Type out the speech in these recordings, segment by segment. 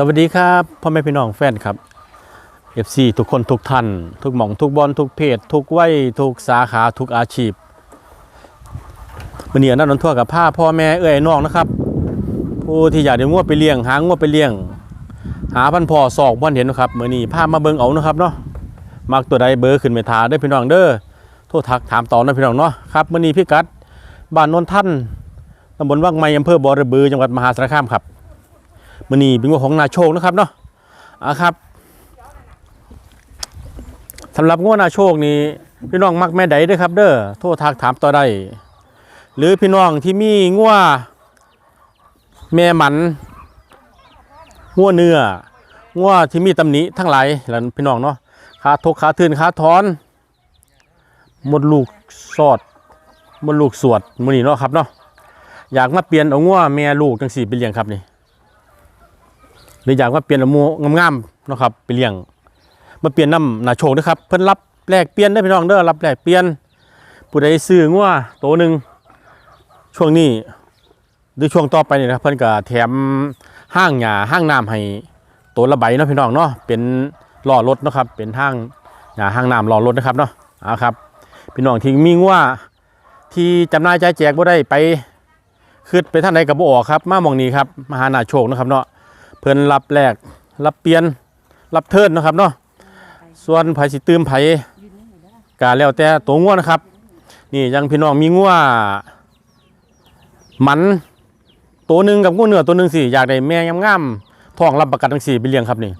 สวัสดีครับพ่อแม่พี่น้องแฟนครับ FC ทุกคนทุกท่าน ทุกหม่องทุกบอลทุกเพศทุกวัยทุกสาขาทุกอาชีพวันนี้นันนนทั่วกับผ้าพ่อแม่เอ้อยน้องนะครับ ผู้ที่อยากได้งวดไปเลี้ยง หางวดไปเลี้ยง หาพันพ่อศอกบ่อนเห็นนะครับเมื้อนี้พามาเบิ่งเอานะครับเนาะมักตัวใดเบอร์ขึ้นไปทาเด้พี่น้องเด้อโทรทักถามต่อนะพี่น้องเนาะครับเมื้อนี้พี่กัดบ้านโนนท่านตำบลวังไม้อำเภอบ่อระบือจังหวัดมหาสารคามครับ มือนี้เป็นงวของนาโชคนะครับเนาะอะครับสำหรับงวนาโชคนี้พี่น้องมักแม่ใดเด้วยครับ เด้อโทรทักถามต่อได้หรือพี่น้องที่มีงัวแม่หมันงัวเนื้องัวที่มีตำหนิทั้งหลายแล้วพี่น้องเนาะขาทกขาทื่นขาถอนหมดลูกสอดหมดลูกสวดมือนี้เนาะครับเนาะอยากมาเปลี่ยนเอางัวแม่ลูกจังสี่ไปเลี้ยงครับนี่ รืออยากมาเปลี่ยนเอาหมูงามๆนะครับไปเลี้ยง มาเปลี่ยนน้ำหนาโชคนะครับเพิ่นรับแลกเปลี่ยนได้พี่น้องเด้อรับแลกเปลี่ยนผู้ใดซื้องัวตัวหนึ่งช่วงนี้หรือช่วงต่อไปนี่นะเพิ่นก็แถมห้างหญ้าห้างน้ำให้ตัวละใบเนาะพี่น้องเนาะเป็นล้อรถนะครับ เป็นห้างหญ้าห้างน้ำล้อรถนะครับเนาะเอาครับ พี่น้องที่มีงัวที่จำนายใจแจกบ่ได้ไปขึ้นไปท่างใดกับบ่ออกครับ มาหมองนี้ครับมาหานาโชคนะครับเนาะ เพิ่นรับแลกรับเปลี่ยนรับเทินนะครับเนาะส่วนไผสิตืมไผกาแล้วแต่ตัวงัวนะครับ นี่ยังพี่น้องมีงัวหมันตัวหนึ่งกับงัวเนื้อตัวหนึ่งสิอยากได้แม่งามๆท้องรับประกันทั้งสี่ไปเลี้ยงครับนี่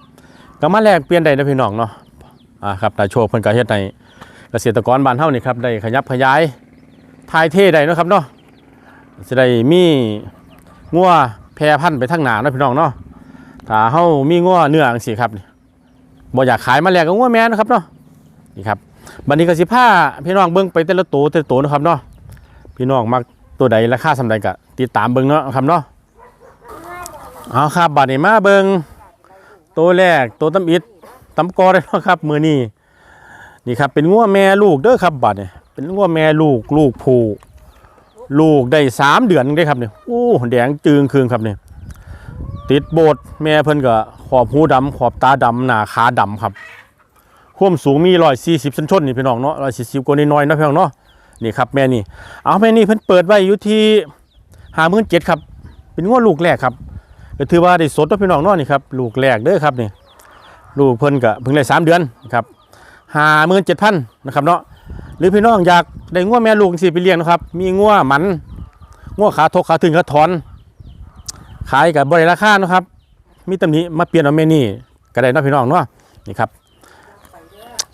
ก็มาแลกเปลี่ยนได้นะพี่น้องเนาะอ่าครับนายโชคเพิ่นก็เฮ็ดในเกษตรกรบ้านเฮานี่ครับได้ขยับขยายทายเท่ได้นะครับเนาะสิได้มีงัวแพร่พันธุ์ไปทางหนาเนาะพี่น้องเนาะ ถ้าเฮามีงัวเนื้อจังซี่ครับนี่บ่อยากขายมาแลกกับงัวแม่นะครับเนาะนี่ครับบัดนี้ก็สิพาพี่น้องเบิ่งไปแต่ละตัวแต่ละตัวนะครับเนาะพี่น้องมักตัวใดราคาสำใดก็ติดตามเบิ่งเนาะครับเนาะเอาครับบัดนี้มาเบิ่งตัวแรกตัวตำอิดตำกอได้เนาะครับมื้อนี้นี่ครับเป็นงัวแม่ลูกเด้อครับบัดนี้เป็นงัวแม่ลูกลูกผูลูกได้สามเดือนได้ครับเนี่ยโอ้แดงจึงคืนครับเนี่ย ติดโบสถ์แม่เพิ่นก็ขอบหูดำขอบตาดำหน้าขาดำครับความสูงมีร้อยสี่สิบเซนชนนี่พี่น้องเนาะร้อยสี่สิบกว่าน้อยนาะพี่น้องเนาะนี่ครับแม่นี่เอาแม่นี่เพิ่นเปิดไว้อยู่ที่ห้าหมื่นเจ็ดครับ เป็นงวดลูกแรกครับก็ถือว่าได้สดเนาะพี่น้องเนาะนี่ครับลูกแรกเด้อครับนี่ลูกเพิ่นก็เพิ่งได้สามเดือนครับห้าหมื่นเจ็ดพันนะครับเนาะหรือพี่น้องอยากได้งวดแม่ลูกสิไปเลี้ยงนะครับมีงวดมันงวดขาทกขาถึงขาถอน ขายกับบริราคาเนาะครับ มีตำหนิมาเปลี่ยนเอาเมนี่ก็ได้นะพี่น้องเนาะนี่ครับ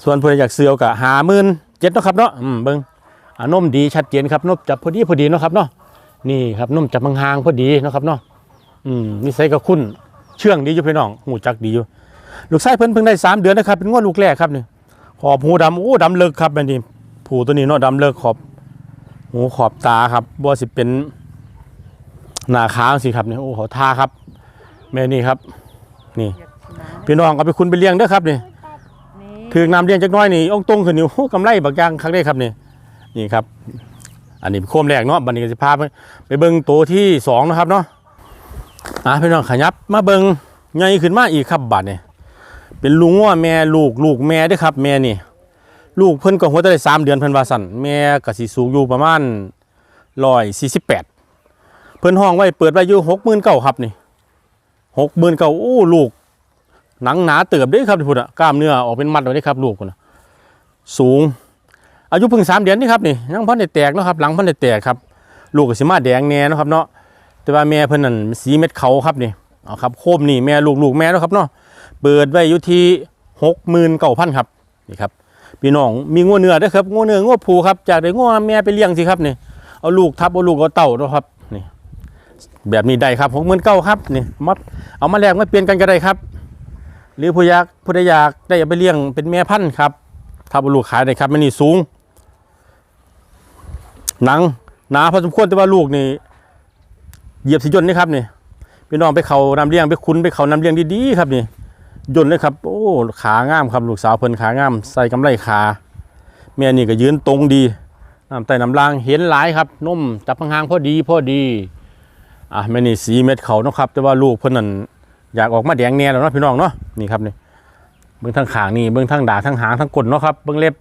ส่วนผู้ใดอยากเซื้อเอาก็หาหมื่นเจ็ดเนาะครับเนาะอืมเบิ้งอ่านมดีชัดเจนครับนมจับพอดีพอดีเนาะครับเนาะนี่ครับนมจับห่างๆพอดีเนาะครับเนาะอืมนิสัยก็คุ้นเชื่องดีอยู่พี่น้องหูจักดีอยู่ลูกไส้เพิ่นเพิ่งได้สามเดือนนะครับเป็นงวดลูกแรกครับนี่ขอบหูดำโอ้ดำเลิกครับแม่นี่ผูตัวนี้เนาะดำเลิกขอบหูขอบตาครับบ่สิเป็น หน้าค้างสิครับนี่โอ้เขาทาครับ แม่นี่ครับ นี่พี่น้องเอาไปคุณไปเลี้ยงเด้อครับนี่ถือน้ำเลี้ยงจักน้อยนี่องตรงขึ้นนี่โอ้กำไรบักอย่างครั้งได้ครับนี่นี่ครับ อันนี้เป็นโคมแรกเนาะบันนี้ก็จะพาไปไปเบิ่งตัวที่สองนะครับเนาะอะพี่น้องขยับมาเบิ่งใหญ่ขึ้นมาอีกครับบัดนี่ยเป็นลุงว่าแม่ลูกลูกแม่ด้วยครับ แม่นี่ลูกเพิ่นก็หัวได้สามเดือนเพิ่นว่าสั่นแม่ก็สิสูงอยู่ประมาณร้อยสี่สิบแปด พิ่นห้องไว้เปิดไว้อยู่หกหมื่นเก้าครับนี่หกหมื่นเก้าโอ้ลูก หนังหนาเติบเด้ครับที่พูดอะกล้ามเนื้อออกเป็นมัดเลยครับลูกนะสูง อายุเพิ่งสามเดือนนี่ครับนี่ยังพันได้แตกนะครับ หลังพันได้แตกครับ ลูกก็สิมาแดงแน่นะครับเนาะแต่ว่าแม่เพิ่นนั่นสีเม็ดเขาครับนี่เอาครับโคมนี่แม่ลูกลูกแม่นะครับเนาะเปิดไว้อยู่ที่หกหมื่นเก้าพันครับนี่ครับพี่น้องมีงัวเนื้อด้วยครับงัวเนื้องัวผูครับจากได้งัวแม่ไปเลี้ยงสิครับนี่เอาลูกทับเอาลูกเอาเต่านะครับ แบบนี้ได้ครับหกหมื่นเก้าครับนี่มาเอามาแลกมาเปลี่ยนกันก็ได้ครับ หรือผู้อยากผู้ใดอยากได้เอาไปเลี้ยงเป็นแม่พันธุ์ครับถ้าบลูกขายได้ครับมันนี่สูง หนังหนาพอสมควรแต่ว่าลูกนี่เหยียบสิยนนี่ครับนี่พี่น้องไปเขานำเลี้ยงไปคุ้นไปเขานำเลี้ยงดีๆครับนี่ยนเลยครับ โอ้ขางามครับลูกสาวเพิ่นขางาม ใส่กำไรขาแม่นี่ก็ยืนตรงดีน้ำไตน้ำลางเห็นหลายครับนุ่มจับห่างๆพอดีพอดี อะแม่นี่สีเม็ดเขาเนาะครับ แต่ว่าลูกเพิ่นนั่นอยากออกมาแดงแน่แล้วเนาะพี่น้องเนาะนี่ครับนี่เบื้องทั้งขางนี่เบื้องทั้งดาทั้งหางทั้งก้นเนาะครับเบื้องเล็บ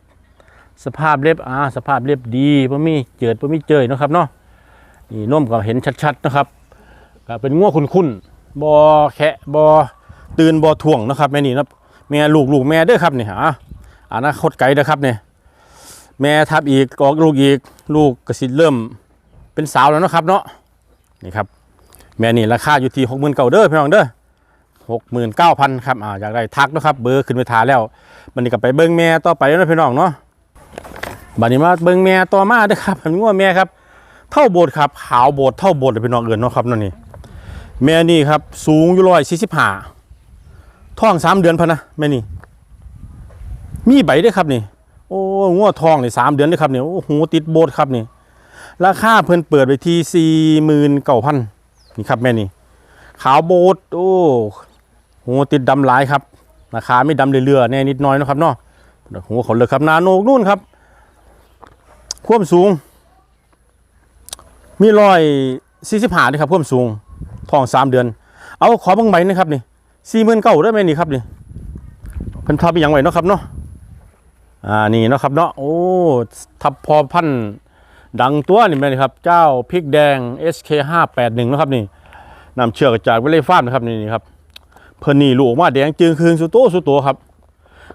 สภาพเล็บอ่าสภาพเล็บดีบ่มีเจิดบ่มีเจยเนาะครับเนาะนี่นมก็เห็นชัดๆนะครับก็เป็นงัวคุ้นๆบ่แคะบ่ตื่นบ่ถ่วงนะครับแม่นี่นะแม่ลูกลูกแม่เด้อครับนี่อะอนาคตไกลเด้อครับเนี่ยแม่ทับอีกออกลูกอีกลูกก็สิเริ่มเป็นสาวแล้วนะครับเนาะ นี่ครับแม่นี่ราคาอยู่ที่หกหมื่นเก้าเด้อพี่น้องเด้อหกหมื่นเก้าพันครับอ่าอยากได้ทักนะครับ เบอร์ขึ้นไปทาแล้วบันนี้ก็ไปเบิ้งแม่ต่อไปนะพี่น้องเนาะบันนี้มาเบิ้งแม่ต่อมาเด้อครับผมว่าแม่ครับ เท่าโบสถ์ครับขาวโบสถ์เท่าโบสถ์เลยพี่น้องเอิญเนาะครับนั่นนี่แม่นี่ครับสูงอยู่ร้อยสี่สิบห้าท้องสามเดือนพะนะแม่นี่ มีใบด้วยครับนี่ โอ้งัวทองนี่สามเดือนเด้วยครับนี่โอ้หูติดโบสถ์ครับนี่ ราคาเพิ่นเปิดไปที่สี่หมื่นเก้าพันนี่ครับแม่นี่ ขาวโบดโอ้โหติดดำหลายครับราคาไม่ดำเรื่อยๆแน่นิดน้อยนะครับเนาะโหัวเขาเลยครับนาโนกนู่นครับ ความสูง มีร้อยสี่สิบห้าเลยครับความสูงทองสามเดือน เอาขอบังใบนะครับนี่สี่หมื่นเก้าได้ไหมนี่ครับนี่เพิ่นทับไปยังไหวเนาะครับเนาะอ่านี่เนาะครับเนาะโอ้ทับพอพันธ ดังตัวนี่แม่นครับ เจ้าพริกแดง SK 581นะครับนี่นำเชือกจากวิเลฟาร์มนะครับนี่นี่ครับเพิ่นนี่ลูกออกมาแดงจึงคืนสุโตสุโตครับ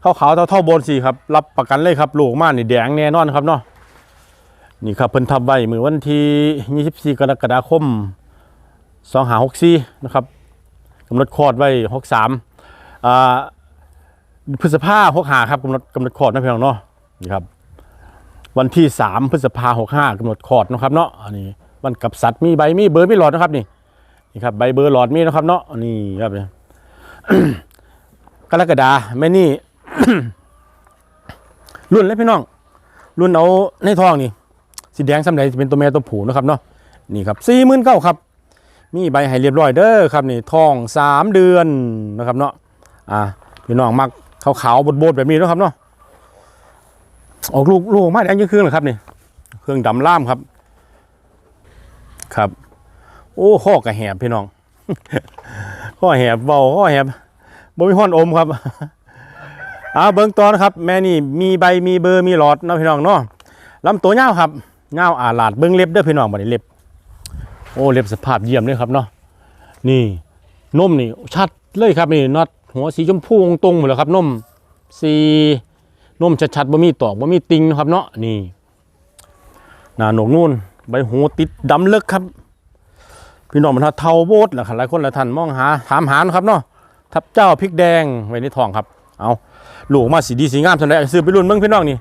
ขาวขาวเท่าเท่าบนสีครับรับประกันเลยครับลูกออกมานี่แดงแน่นอนครับเนาะนี่ครับเพิ่นทับไว้มือวันที่24กรกฎาคม2564นะครับกำหนดคลอดไว้63อ่าพฤษภา65ครับกำหนดกำหนดคลอดนะเพี่น้องเนาะนี่ครับ วันที่ 3 พฤษภาหกห้ากำหนดคลอดนะครับเนาะอันนี้วันกับสัตว์มีใบมีเบอร์มีหลอดนะครับนี่นี่ครับใบเบอร์หลอดมีนะครับเนาะนี่ครับเนี่ยกรกฎาแม่นี่รุ่นเลยพี่น้อง รุ่นเอาในทองนี่สีแดงสำเร็จเป็นตัวแม่ตัวผูนะครับเนาะนี่ครับสี่หมื่นเก้าครับ มีใบให้เรียบร้อยเด้อครับนี่ทองสามเดือนนะครับเนาะอ่าพี่น้องมักขาวๆบดๆแบบนี้นะครับเนาะ ออกลูกลูกออกมาแดงยิ่งเครื่องเลยครับนี่เครื่องดำล่ามครับ ครับ โอ้ข้อกระแหบพี่น้องข้อแหบเบาข้อแหบบ่มีห้อนอมครับเอาเบิ้งตอนครับ แม่นี่มีใบมีเบอร์มีหลอดนะพี่น้องเนาะลำตัวเงาวครับเงาวอาลาดเบิ้งเล็บเด้อพี่น้องบัดนี้เล็บ โอ้เล็บสภาพเยี่ยมเลยครับเนาะนี่นมนี่ชัดเลยครับนี่น็อตหัวสีชมพูตรงๆหมดแล้วครับนมสี นมชัดๆบ่มีตอกบ่มีติงนะครับเนาะนี่หน้าหนกนู่นใบหูติดดำเลิกครับ พี่น้องมันเทาโบดแหละครับหลายคนหลายท่านมองหาถามหานะครับเนาะทับเจ้าพริกแดงไว้ในทองครับ เอาลูกมาสีดีสีงามสนใจซื้อไปรุ่นเบิ่งพี่น้องนี่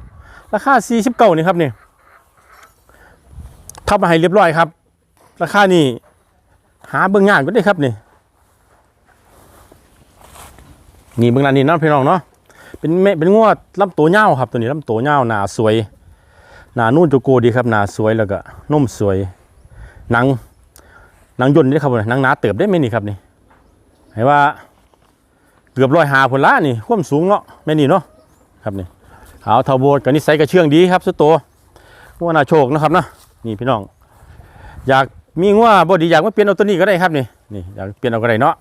ราคา49นี่ครับนี่ทับมาให้เรียบร้อยครับ ราคานี่หาเบิ่งงานก็ได้ครับนี่นี่เบิ่งร้านนี้เนะพี่น้องเนาะ เป็นแม่เป็นงวดลำตัวเงาครับ ตัวนี้ลำตัวเงาหนาสวย หนานุ่นจุโกดีครับหนาสวยแล้วก็นุ่มสวย หนัง หนังยนต์นี่ครับหนังหนาเติบได้ไหมนี่ครับนี่ให้ว่าเกือบร้อยหาผลละนี่ความสูงเนาะแม่นี่เนาะครับนี่ขาวเทาโบดกับนิสัยกับเชื่องดีครับสุดโตงวดนาโชคนะครับนะนี่พี่น้อง อยากมีงวดบดีอยากมาเปลี่ยนเอาตัวนี้ก็ได้ครับนี่นี่อยากเปลี่ยนเอาก็ได้เนาะ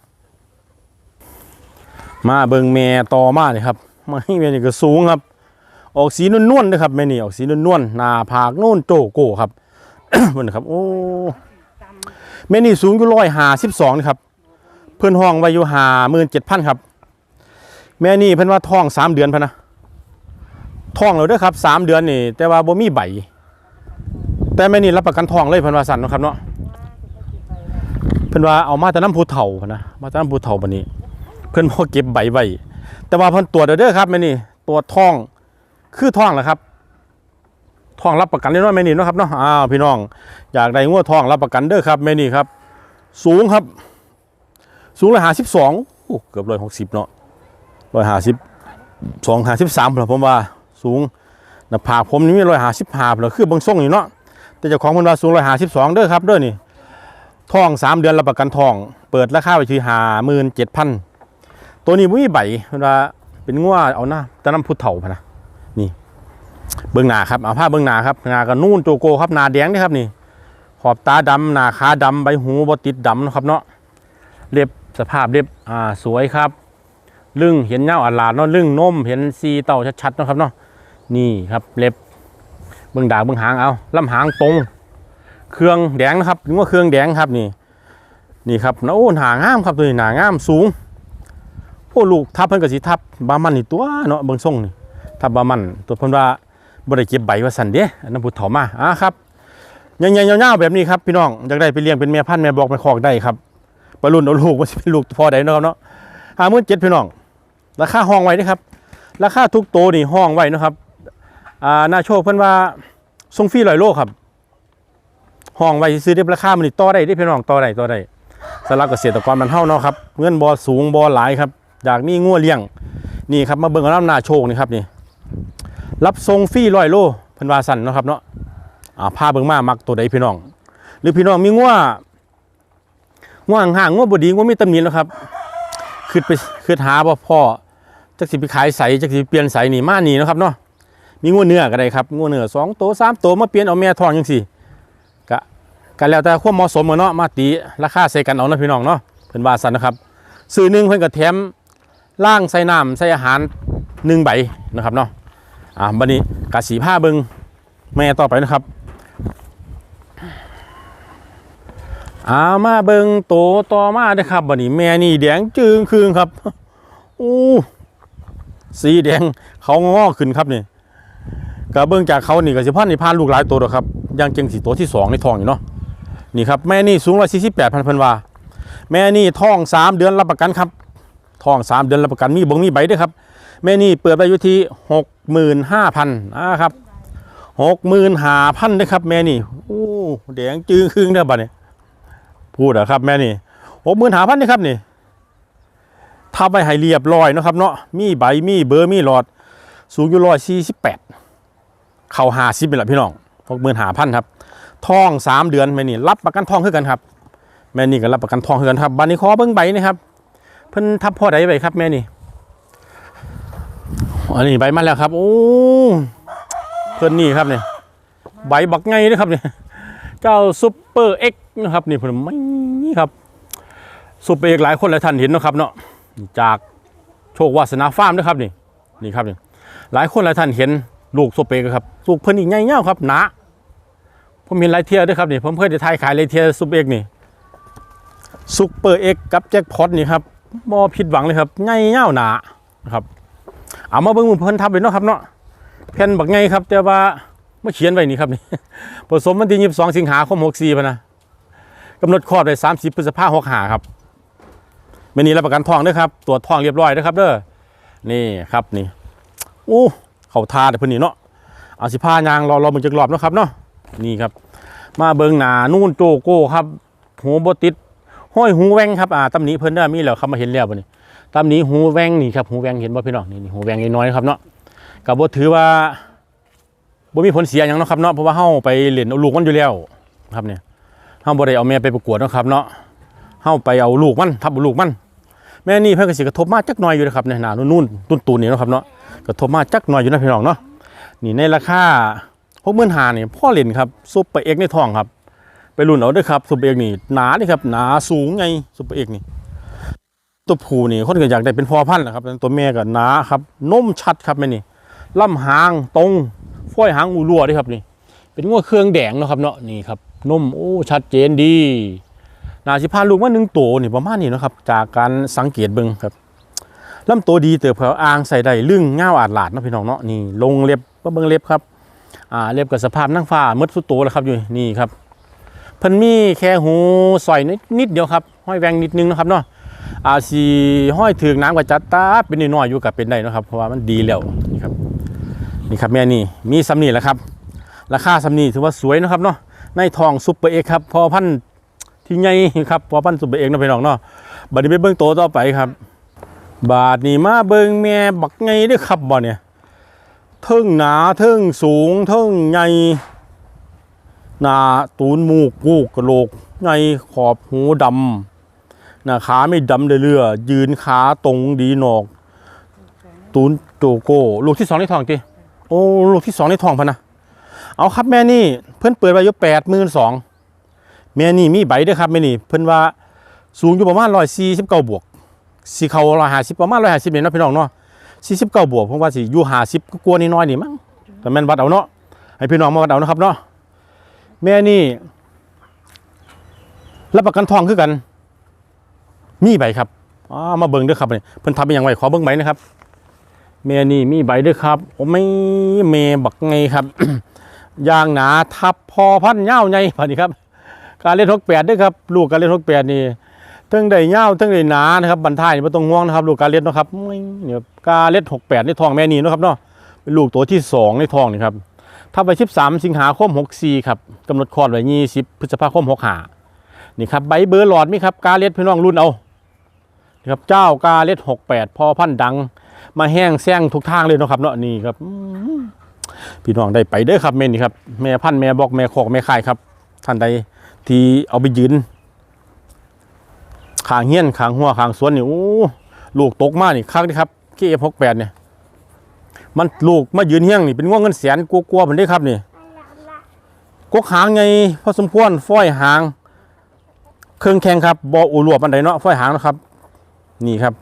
มาเบิงแม่ต่อมาเลยครับ ไม่แม่นี่ก็สูงครับ ออกสีนวลๆนะครับแม่นี่ออกสีนวลๆหน้าผากโน่นโจโก้ครับมันนครับ โอ้แม่นี่สูงอยู่ร้อยหาสิบสองครับ เพื่อนห้องไว้อยู่หาหมื่นเจ็ดพันครับ แม่นี่เพิ่อนว่าท้องสามเดือนพะนะท้องแล้วเด้อครับสามเดือนนี่ แต่ว่าบ่มีใบ แต่แม่นี่รับประกันท้องเลยเพิ่นว่าสั่นนะครับเนาะเพิ่อนว่าเอามาแต่น้ำผู้เฒ่านะมาแต่น้ำผู้เฒ่าบัดนี้ เพิ่อนบ่อเก็บใบไว้ แต่ว่าเพิ่นตรวจเด้อครับแม่นี่ตรวจท้องคือท้องแหละครับท้องรับประกันได้น้อยแม่นี่เนาะครับเนาะอ้าวพี่น้อง อยากได้งัวท้องรับประกันเด้อครับแม่นี่ครับ สูงครับ สูงร้อยห้าสิบสองเกือบร้อยหกสิบเนาะร้อยห้าสิบสองห้าสิบสามผมว่าสูงหน้าผากผมนี่มีร้อยห้าสิบห้าเลยคือบางทรงอยู่เนาะแต่เจ้าของเพิ่นว่าสูงร้อยห้าสิบสองเด้อครับเด้อนี่ทองสามเดือนรับประกันทอง เปิดราคาไปที่ห้าหมื่นเจ็ดพัน ตัวนี้บ่มีใบเวลาเป็นงัวเอาหน้าตะน้ำพุเฒ่าพะนะนี่ เบื้องหน้าครับเอาผ้าเบื้องหน้าครับหน้าก็นู่นโจโกครับหน้าแดงนี่ครับนี่ ขอบตาดำหน้าขาดำใบหูบติดดำนะครับเนาะเล็บสภาพเรียบอ่าสวยครับ ลึงเห็นเงาอาลาดเนาะลึงนมเห็นซีเต่าชัดๆนะครับเนาะนี่ครับเล็บเบื้องดาเบื้องหางเอาลำหางตรง เครื่องแดงนะครับนึกว่าเครื่องแดงครับนี่ นี่ครับโอ้หางงามครับตัวนี้หนางามสูง อ้ลูกทับเพิ่นก็สิทับบามันนี่ตัวเนาะเบิ่งทรงนี่ทับบามันตัวเพิ่นว่าบ่ได้เก็บใบว่าซั่นเด้อันนั้นผู้เฒ่ามาอ่าครับใหญ่ๆยาวๆแบบนี้ครับพี่น้องอยากได้ไปเลี้ยงเป็นแม่พันธุ์แม่บอกแม่คอกได้ครับปรุ่นเอาลูกว่าสิเป็นลูกพอใดเนาะครับเนาะ57,000พี่น้องราคาห้องไว้นะครับ ราคาทุกโตวนี่ห้องไว้นะครับอ่าน่าโชคเพิ่นว่าส่งฟรีร้อยโลครับห้องไว้ซื้อได้ราคามันนี่ต่อได้ได้พี่น้องต่อได้ต่อได้สำหรับเกษตรกรมันเฮาเนาะครับเงินบ่สูงบ่หลายครับ อยากมีงัวเลี้ยงนี่ครับมาเบิ่งเอาน้ำนาโชคนี่ครับนี่รับส่งฟรีร้อยโลเพิ่นว่าสั่นเนาะครับเนาะอ่าพาเบิ่งมามักตัวใดพี่น้อง หรือพี่น้องมีงัวงัวห่างงัวบดีงัวมีตำหนิแล้วครับคือไปคือหาบ่พ่อจักสิไปขายใสจักสิไปเปลี่ยนใสนี่มาหนีนะครับเนาะมีงัวเนื้อก็ได้ครับงัวเนื้อสองตัวสามตัวมาเปลี่ยนเอาแม่ทองจังซี่กันแล้วแต่ความเหมาะสมเนาะมาตีราคาใส่กันเอานะพี่น้องเนาะเพิ่นว่าซั่นนะครับซื้อหนึ่งเพิ่นก็แถม ล่างใส่น้ำใส่อาหารหนึ่งใบนะครับเนาะอ่าบัดนี้กะสีผ้าเบิงแม่ต่อไปนะครับอามาเบิงโตต่อมาเด้อครับบัดนี้แม่นี่แดงจึงคืงครับอู้สีแดงเขางอขึ้นครับนี่ก็เบิงจากเขานี่ก็สิพันนี่พานลูกหลายตัวดอกครับยังเก่งสีตัวที่สองในทองอยู่เนาะนี่ครับแม่นี่สูงร้อยสี่สิบแปดพันพันว่าแม่นี่ท้องสามเดือนรับประกันครับ ท้องสามเดือนรับประกันมีบ่งมีใบด้วยครับแม่นี่เปิดไปอยู่ที่หกหมื่นห้าพันอ่าครับหกหมื่นห้าพันนะครับ แม่นี่โอ้แดงจืงครึ่งเด้บัดนี้พูดเหรอครับ แม่นี่หกหมื่นห้าพันนี่ครับนี่ทับไปให้เรียบร้อยนะครับ เนาะมีใบมีเบอร์มีหลอด สูงอยู่ร้อยสี่สิบแปดเข่าห้าสิบเป็นละพี่น้องหกหมื่นห้าพันครับทองสามเดือนแม่นี่รับประกันทองคือกันครับ แม่นี่ก็รับประกันทองคือกันครับบันนี้ขอเบิ้งใบนะครับ เพิ่นทับพ่อใดไว้ครับแม่นี่อันนี้ใบมาแล้วครับ โอ้เพิ่นนี่ครับเนี่ยใบบักไงนะครับเนี่ยเจ้าซุปเปอร์เอ็กนะครับนี่เพิ่นไม่นี่ครับซุปเปอร์เอ็กหลายคนหลายท่านเห็นนะครับเนาะจากโชควาสนาฟาร์มนะครับนี่นี่ครับนี่หลายคนหลายท่านเห็นลูกซุปเปอร์เอ็กครับลูกเพิ่นนี่ใหญ่เงี้ยครับหนาผมเห็นหลายเทียด้วยครับนี่ผมเคยจะทายขายหลายเทียซุปเอกนี่ซุปเปอร์เอ็กกับแจ็คพอตนี่ครับ บ่ผิดหวังเลยครับง่ายเง่าหนานะครับเอามาเบิ่งมือเพิ่นทับเลยเนาะครับเนาะแผ่นบักไงครับ แต่ว่ามาเขียนไว้นี่ครับนี่ผสมวันที่22สิงหาคม64พะนะกำหนดคลอดไว้30พฤษภาคม65ครับไม่นี่รับประกันทองด้อครับตรวจทองเรียบร้อยเด้อครับเด้อนี่ครับนี่โอ้เขาทาแต่เพิ่นนี่เนาะเอาสิผ้ายางรอรอมึงจักรอบนะครับเนาะนี่ครับ มาเบิงหนานู่นโจโก้ครับหูบติด ห้อยหูแวงครับอ่าตำหนิเพิ่นได้มีแล้วครับมาเห็นแล้วบ่นี่ตำหนิหูแวงนี่ครับหูแวงเห็นบ่พี่น้องนี่หูแวงน้อยๆครับเนาะก็บ่ถือว่าบ่มีผลเสียหยังเนาะครับเนาะเพราะว่าเฮาไปเล่นเอาลูกมันอยู่แล้วครับเนี่ยเฮาบ่ได้เอาแม่ไปประกวดเนาะครับเนาะเฮาไปเอาลูกมันทับลูกมัน แม่นี่เพิ่นก็สิกระทบมาจักหน่อยอยู่นะครับเนี่ยหนานุ่นๆตุ้นๆนี่เนาะครับเนาะกระทบมาจักหน่อยอยู่นะพี่น้องเนาะนี่ในราคาหกหมื่นหานี่พ่อเล่นครับซุปเปอร์เอ็กในท้องครับ ไปรุ่นเอาด้วยครับซุปเปอร์เอ็กนี่หนานี่ครับหนาสูงไงซุปเปอร์เอ็กนี่ตัวผู้นี่คนก็อยากได้เป็นพ่อพันธุ์นะครับตัวแม่ก็หนาครับนุ่มชัดครับแม่นี่ลำหางตรงฝ้อยหางอูรัวด้วยครับนี่ เป็นงวเครื่องแดงนะครับเนาะนี่ครับนุ่มโอ้ชัดเจนดีนาสิพาลูกมาหนึ่งตัวนี่ประมาณนี้นะครับ จากการสังเกตเบิ่งครับลำตัวดีเติบเผาอ่างใส่ได้ลึ่งเง่าอาดหลาดนะพี่น้องเนาะนี่ลงเล็บเบิ่งเล็บครับอ่าเรียบกับสภาพนั่งฟ้ามืดสุดโตแล้วครับอยู่นี่ครับ พิ่นมีแค่หูสอยนิดเดียวครับห้อยแวงนิดนึงนะครับเนาะอาสีห้อยถึงน้ำกับจัดตาเป็นน้อยอยู่กับเป็นได้นะครับ เพราะว่ามันดีแล้วนี่ครับนี่ครับแม่นี่มีซัมนี่แหละครับ ราคาซัมนี่ถือว่าสวยนะครับเนาะในทองซุปเปอร์เอ็กครับพอพันที่ใหญ่ครับพอพันซุปเปอร์เอ็กนะพี่น้องเนาะบัดนี้ไปเบิ่งโตต่อไปครับ บาทนี่มาเบิ่งแม่บักไงด้อครับบ่เนี่ยเทิงหนาเทิงสูงเทิงใหญ่ หนาตูนมูกกูกกระโหลกใหญ่ขอบหูดำหน้าขาไม่ดำเลยเรือ ยืนขาตรงดีหนอก ตูนโจโก้ลูกที่สองในท้องจีโอ้ลูกที่สองในท้องพะนะเอาครับแม่นี่เพิ่อนเปิดไว้อยู่แปดหมื่นสองแม่นี่มีใบด้วยครับแม่นี่เพิ่อนว่าสูงอยู่ประมาณร้อยสี่สิบเก้าบวกสีเขาร้อยห้าสิบประมาณร้อยห้าสิบเนี่ยเนาะพี่น้องเนาะสี่สิบเก้าบวกผมว่าสิอยู่ห้าสิบก็กลัวนิดน้อยนี่มั้งแต่แม่นวัดเอาเนาะให้พี่น้องมาวัดเอานะครับเนาะ แม่นี่รับประกันทองคือกัน มีใบครับอ๋อมาเบิ่งด้วยครับนี่เพิ่นทำเป็นอย่างไรขอเบิ่งใบนะครับแม่นี่มีใบด้วยครับโอ้ไม่เมบักไงครับยางหนาทับพอพันเง่าไงพอดีครับ การเล่นทกแปดด้วยครับ ลูกการเล่นทกแปดนี่ทั้งได้เง่าทั้งได้หนานะครับบันท้ายนี่ไม่ต้องง่วงนะครับ ลูกการเล่นนะครับเนี่ยการเล่นหกแปดในทองแม่นี่นะครับเนาะเป็นลูกตัวที่สองในทองนี่ครับ ถ้าไปชิบสามสิงหาคมหกสี่ครับกำหนดคลอดไว้ยี่สิบพฤษภาคมหกห้านี่ครับใบเบอร์หลอดมีครับกาเล่นพี่น้องรุ่นเอานี่ครับเจ้ากาเล่นหกแปดพอพันดัง มาแห้งแซงทุกทางเลยเนาะครับเนาะนี่ครับพี่น้องได้ไปเด้อครับแม่นี่ครับแม่พันธุ์แม่บอกแม่คอกแม่ไข่ครับ ท่านใดที่เอาไปยืนขางเฮี้ยนขางหัวขางสวนนี่โอ้ลูกตกมากนี่คักนี่ครับเคเอฟหกแปดเนี่ย มันลูกมายืนเฮี้ยงนี่เป็นง่วงเงินแสนกลัวๆผมได้ครับนี่กกหางไงพอสมควรฝ้อยหาง เครื่องแข็งครับบออูรวบอันใดเนาะฝ้อยหางนะครับ นี่ครับ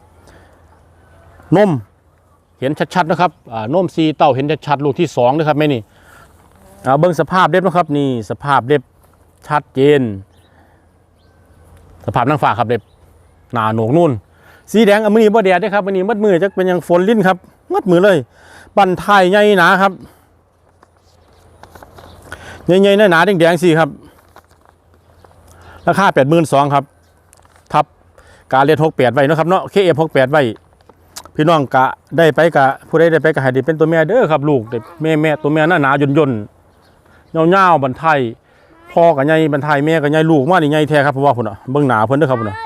นมเห็นชัดๆนะครับอ่านมซีเต้าเห็นชัดๆลูกที่สองนะครับแม่นี่เอาเบิ้งสภาพเล็บนะครับ นี่สภาพเล็บชัดเจน สภาพนางฟ้าครับเล็บหนาโหนกนุ่น สีแดงอันนี้บ่แดดนะครับอันนี้มัดมือจะเป็นอยังฝนลิ้นครับมัดมือเลย บันทายใหญ่หนาครับใหญ่ๆหนาๆแดงๆสิครับ ราคาแปดหมื่นสองครับ ทับการเรียนหกแปดไว้นะครับเนาะเคเอฟหกแปดไว้ พี่น้องกะได้ไปกะผู้ใดได้ไปกะให้ได้เป็นตัวแม่เด้อครับ ลูกได้แม่แม่ตัวแม่หน้าหนาหย่นหย่นเงาเงาบันไทยพ่อกับใหญ่บันไทยแม่กับใหญ่ลูกมานี่ใหญ่แท้ครับเพราะว่าพุ่นอะเบิ่งหนาเพิ่นเด้อครับพุ่นอะ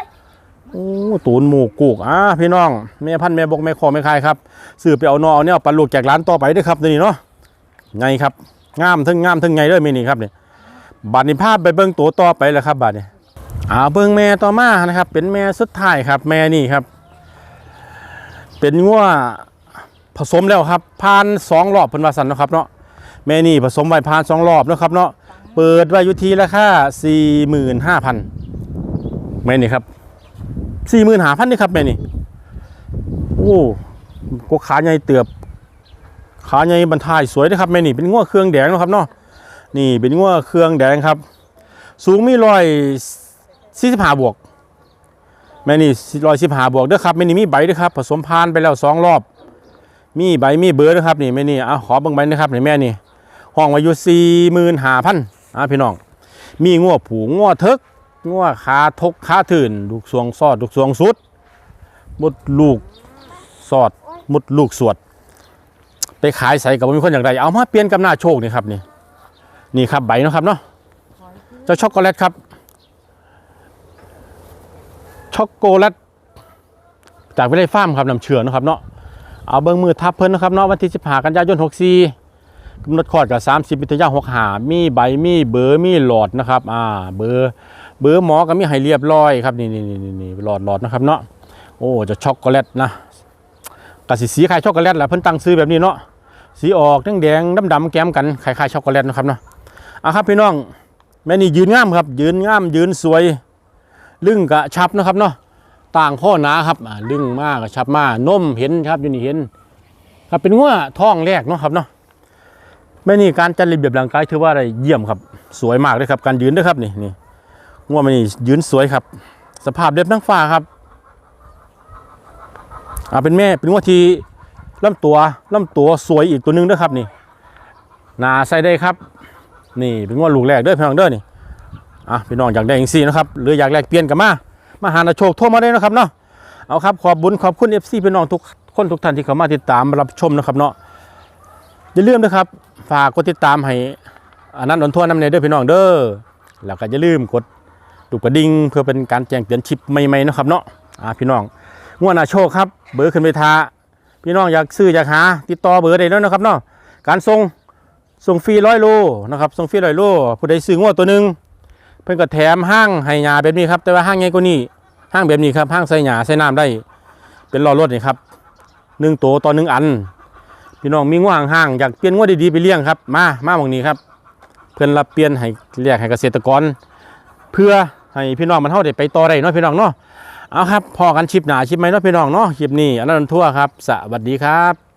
โอ้ตูนหมูกูกอะพี่น้องแม่พันธุ์แม่บกแม่คอแม่คายครับซื้อไปเอานอเอาเนี่ยปันลูกแจกร้านต่อไปด้อครับนี่เนาะไงครับงามทั้งงามทั้งไงเด้อแม่นี่ครับเนี่ยบัดนี้ภาพไปเบิ่งตัวต่อไปแล้วครับบัดนี้อ่าเบิ่งแม่ต่อมานะครับ เป็นแม่สุดท้ายครับ แม่นี่ครับ เป็นงัวผสมแล้วครับผ่านสองรอบเพิ่นว่าสันนะครับเนาะแม่นี่ผสมไว้ผ่านสองรอบนะครับเนาะเปิดไว้อยู่ที่ราคาสี่หมื่นห้าพันแม่นี่ครับ สี่หมื่นหาพันนี่ครับแม่นี่ โอ้กขาใหญ่เตือบ ขาใหญ่บรรทายสวยนะครับแม่นี่ เป็นงัวเครื่องแดงนะครับเนาะ นี่เป็นงัวเครื่องแดงครับ สูงมีร้อยสี่สิบห้าบวก แม่นี่ร้อยสิบหาบวกเด้อครับแม่นี่มีใบเด้อครับ ผสมพานไปแล้วสองรอบ มีใบมีเบอร์เด้อครับนี่แม่นี่เอาขอเบิ่งใบนะครับนี่แม่นี่ ห้องไว้ยูสี่หมื่นห้าพันอะพี่น้อง มีงัวผูงัวเทิก งัวขาทกขาถื่นลูกสวงซอดลูกสวงสุดมดลูกสอดมดลูกสวด ไปขายใส่กับมีคนอย่างไรเอามาเปลี่ยนกับหน้าโชคนี่ครับนี่นี่ครับใบนะครับเนาะเจ้าช็อกโกแลตครับ ช็อกโกแลตจากวิไลฟาร์มครับนำเชื่อนะครับเนาะเอาเบิ้งมือทับเพิ่นนะครับเนาะวันที่15กันยายน64กำหนดคอดกับ30มิถุนายน65มีใบมีเบอร์มีหลอดนะครับอ่าเบอร์ เบอร์หมอก็มีให้เรียบร้อยครับนี่นี่นี่นี่หลอดหลอดนะครับเนาะโอ้จะช็อกโกแลตนะกะสิสีคล้ายช็อกโกแลตแหละเพิ่นตั้งซื้อแบบนี้เนาะสีออกแดงๆดำๆแก้มกันคล้ายๆช็อกโกแลตนะครับเนาะอะครับพี่น้องแม่นี่ยืนงามครับ ยืนงามยืนสวย ลึงกระชับนะครับเนาะต่างข้อหนาครับลึ่งมากกระชับมากนมเห็นครับอยู่นี่เห็น ครับเป็นงัวท้องแรกเนาะครับเนาะแม่นี่การจัดระเบียบร่างกายถือว่าอะไรเยี่ยมครับ สวยมากเลยครับ การยืนด้วยครับนี่นี่ งัวมันนี่ยืนสวยครับ สภาพเล็บทั้งฟ้าครับอ่าเป็นแม่เป็นงัวที่ลำตัวลำตัวสวยอีกตัวหนึงด้วยครับนี่หนาใส่ได้ครับ นี่เป็นงัวลูกแรกเด้อพี่น้องเด้อนี่อะพี่น้องอยากได้อย่างซี่นะครับหรืออยากแลกเปลี่ยนกันมามาหาโชคโทรมาได้นะครับเนาะเอาครับขอบบุญขอบคุณ FC พี่น้องทุกคนทุกท่านที่เข้ามาติดตามรับชมนะครับเนาะอย่าลืมนะครับ ฝากกดติดตามให้อันนั้นอนทั่วน้ำเนยเด้อพี่น้องเด้อแล้วก็อย่าลืมกด ลูกกระดิ่งเพื่อเป็นการแจ้งเตือนชิปใหม่ๆนะครับเนาะอะพี่น้องงวดนาโชคครับเบอร์ขึ้นไปทาพี่น้องอยากซื้ออยากหาติดต่อเบอร์ได้แล้วนะครับเนาะการส่งส่งฟรีร้อยโลนะครับส่งฟรีร้อยโลผู้ใดซื้องวดตัวหนึ่งเพิ่นก็แถมห้างให้หญ้าแบบนี้ครับแต่ว่าห้างใหญ่กว่านี้ห้างแบบนี้ครับห้างใส่หญ้าใส่น้ำได้ เป็นล้อรถนี่ครับหนึ่งตัวต่อหนึ่งอัน พี่น้องมีง่วงห้างอยากเปลี่ยนงวดีๆไปเลี้ยงครับมามาบางนี้ครับ เพื่อนรับเปลี่ยนให้เรียกให้เกษตรกร เพื่อ ให้พี่น้องมันเท่าเด้ไปต่อได้เนาะพี่น้องเนาะเอาครับพอกันชิปหนาชิปไหมเนาะพี่น้องเนาะคลิปนี้อันนั้นทั่วครับ สวัสดีครับ